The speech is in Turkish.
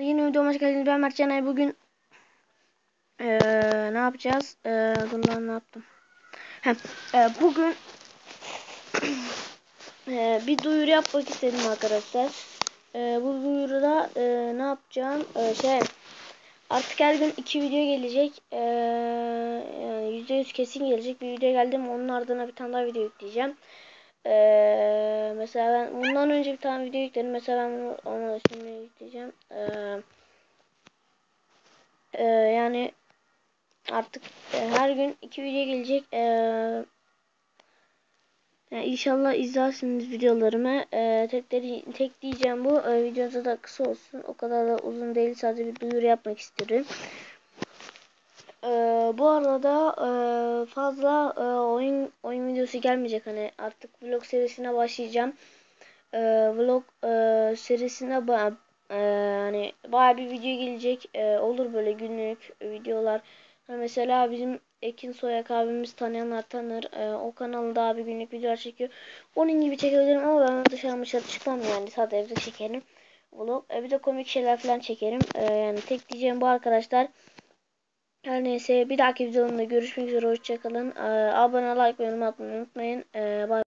Yeni videoma hoş geldiniz. Ben Mert Canay. Bugün eee, ne yapacağız? Dur lan ne yaptım? Hem bugün eee, bir duyuru yapmak istedim arkadaşlar. Eee, bu duyuruda eee, ne yapacağım? Eee, şey artık her gün iki video gelecek. Eee yani yüzde yüz kesin gelecek. Bir video geldi mi onun ardına bir tane daha video yükleyeceğim. Ee, mesela ben bundan önce bir tane video yükledim. Mesela ben bunu onu şimdi yükleyeceğim. Ee, e, yani artık e, her gün iki video gelecek. Ee, yani inşallah izlersiniz videolarımı. Ee, tek, dedi, tek diyeceğim bu. Ee, videoda da kısa olsun. O kadar da uzun değil. Sadece bir duyuru yapmak istiyorum. Ee, bu arada e, fazla e, oyun oyun videosu gelmeyecek hani artık vlog serisine başlayacağım. E, vlog e, serisine ba e, hani bayağı bir video gelecek. E, olur böyle günlük videolar. Mesela bizim Ekin Soyak abimiz tanıyanlar tanır. E, o kanalda abi günlük videolar çekiyor. Onun gibi çekebilirim ama ben dışarı dışarı çıkmam yani. Sadece evde çekerim. Vlog. E, bir de komik şeyler falan çekerim. E, yani tek diyeceğim bu arkadaşlar. Her neyse bir dahaki videomda görüşmek üzere. Hoşçakalın. Ee, abone like ve yorum atmayı unutmayın. Ee, bye.